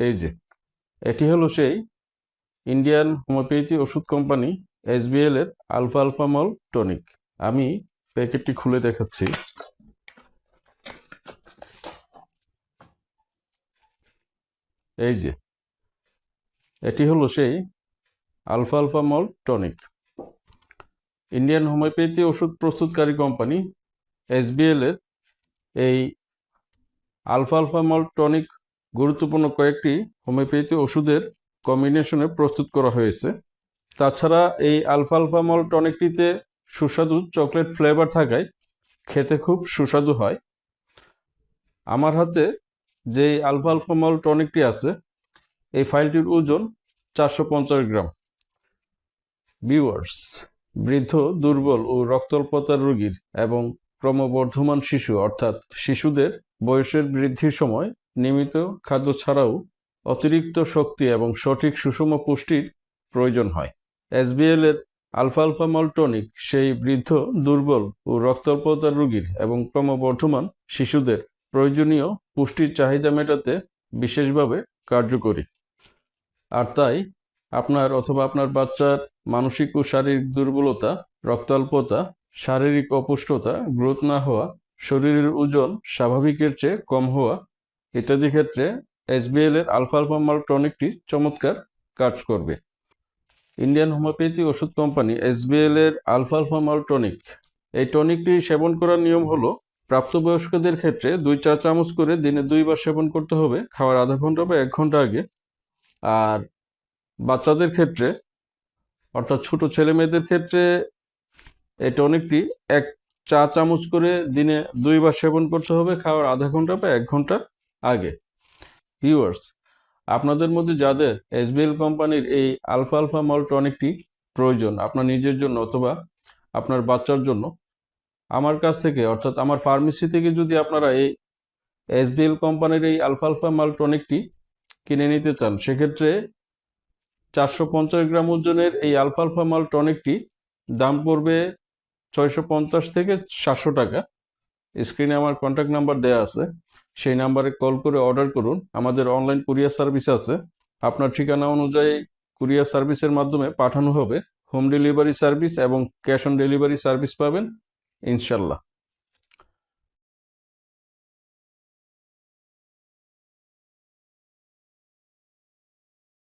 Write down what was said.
এই যে, এটি হলো সেই ইন্ডিয়ান হোমিওপ্যাথি ওষুধ কোম্পানি এসবিএল এর আলফা আলফামল টনিক আমি প্যাকেটটি খুলে দেখাচ্ছি। এই যে, এটি হলো সেই আলফা আলফামল টনিক ইন্ডিয়ান হোমিওপ্যাথি ওষুধ প্রস্তুতকারী কোম্পানি এসবিএল এর এই আলফা আলফামল টনিক গুরুত্বপূর্ণ কয়েকটি হোমিওপ্যাথি ওষুধের কম্বিনেশনে প্রস্তুত করা হয়েছে। তাছাড়া এই আলফা আলফামল টনিকটিতে সুস্বাদু চকলেট ফ্লেভার থাকায় খেতে খুব সুস্বাদু হয়। আমার হাতে যে আলফা আলফামল টনিকটি আছে, এই ফাইলটির ওজন চারশো পঞ্চাশ গ্রাম। ভিউয়ার্স বৃদ্ধ, দুর্বল ও রক্তল্পতার রোগীর এবং ক্রমবর্ধমান শিশু অর্থাৎ শিশুদের বয়সের বৃদ্ধির সময় নিয়মিত খাদ্য ছাড়াও অতিরিক্ত শক্তি এবং সঠিক সুষম পুষ্টির প্রয়োজন হয়। এসবিএল এর আলফা আলফা টনিক সেই বৃদ্ধ, দুর্বল ও রক্তল্পতার রোগীর এবং ক্রমবর্ধমান শিশুদের প্রয়োজনীয় পুষ্টির চাহিদা মেটাতে বিশেষভাবে কার্যকরী। আর তাই আপনার অথবা আপনার বাচ্চার মানসিক ও শারীরিক দুর্বলতা, রক্তাল্পতা, শারীরিক অপুষ্টতা, গ্রোথ না হওয়া, শরীরের ওজন স্বাভাবিকের চেয়ে কম হওয়া ইত্যাদি ক্ষেত্রে এসবিএল এর আলফা আলফা টনিকটি চমৎকার কাজ করবে। ইন্ডিয়ান হোমিওপ্যাথি ওষুধ কোম্পানি এসবিএল এর আলফা আলফা টনিক এই টনিকটি সেবন করার নিয়ম হলো, প্রাপ্তবয়স্কদের ক্ষেত্রে দুই চা চামচ করে দিনে দুইবার সেবন করতে হবে, খাওয়ার আধা ঘণ্টা বা এক ঘণ্টা আগে। আর বাচ্চাদের ক্ষেত্রে, অর্থাৎ ছোট ছেলে মেয়েদের ক্ষেত্রে এই টনিকটি এক চা চামচ করে দিনে দুইবার সেবন করতে হবে, খাওয়ার আধা ঘণ্টা বা এক ঘণ্টা আগে। ভিউয়ার্স আপনাদের মধ্যে যাদের এসবিএল কোম্পানির এই আলফা আলফা মল টনিকটি প্রয়োজন আপনার নিজের জন্য অথবা আপনার বাচ্চার জন্য, আমার কাছ থেকে অর্থাৎ আমার ফার্মেসি থেকে যদি আপনারা এই এসবিএল কোম্পানির এই আলফা আলফা মাল টনিকটি কিনে নিতে চান, সেক্ষেত্রে চারশো পঞ্চাশ গ্রাম ওজনের এই আলফা আলফা মাল টনিকটি দাম পড়বে ছয়শো পঞ্চাশ থেকে সাতশো টাকা। স্ক্রিনে আমার কন্ট্যাক্ট নাম্বার দেওয়া আছে। সেই নাম্বারে কল করে অর্ডার করুন। আমাদের অনলাইন কুরিয়ার সার্ভিস আছে। আপনার ঠিকানা অনুযায়ী কুরিয়ার সার্ভিসের মাধ্যমে পাঠানো হবে। হোম ডেলিভারি সার্ভিস এবং ক্যাশ অন ডেলিভারি সার্ভিস পাবেন, ইনশাল্লাহ।